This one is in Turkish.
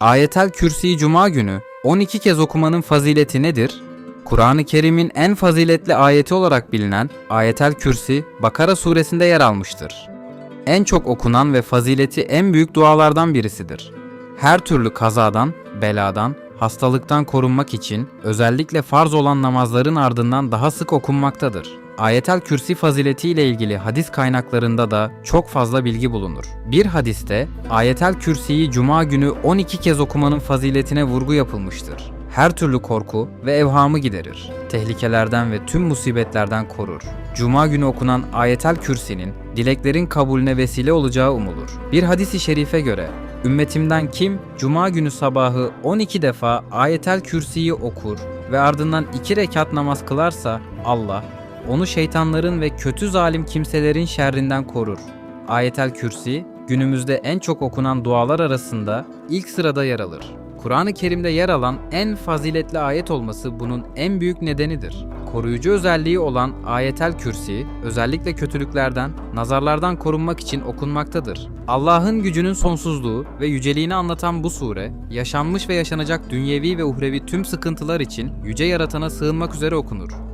Ayetel Kürsi'yi Cuma günü 12 kez okumanın fazileti nedir? Kur'an-ı Kerim'in en faziletli ayeti olarak bilinen Ayetel Kürsi, Bakara suresinde yer almıştır. En çok okunan ve fazileti en büyük dualardan birisidir. Her türlü kazadan, beladan, hastalıktan korunmak için özellikle farz olan namazların ardından daha sık okunmaktadır. Ayetel Kürsi fazileti ile ilgili hadis kaynaklarında da çok fazla bilgi bulunur. Bir hadiste Ayetel Kürsi'yi cuma günü 12 kez okumanın faziletine vurgu yapılmıştır. Her türlü korku ve evhamı giderir. Tehlikelerden ve tüm musibetlerden korur. Cuma günü okunan Ayetel Kürsi'nin dileklerin kabulüne vesile olacağı umulur. Bir hadisi şerife göre Ümmetimden kim cuma günü sabahı 12 defa Ayetel Kürsi'yi okur ve ardından 2 rekat namaz kılarsa Allah onu şeytanların ve kötü zalim kimselerin şerrinden korur. Ayetel Kürsi günümüzde en çok okunan dualar arasında ilk sırada yer alır. Kur'an-ı Kerim'de yer alan en faziletli ayet olması bunun en büyük nedenidir. Koruyucu özelliği olan Ayetel Kürsi, özellikle kötülüklerden, nazarlardan korunmak için okunmaktadır. Allah'ın gücünün sonsuzluğu ve yüceliğini anlatan bu sure, yaşanmış ve yaşanacak dünyevi ve uhrevi tüm sıkıntılar için yüce yaratana sığınmak üzere okunur.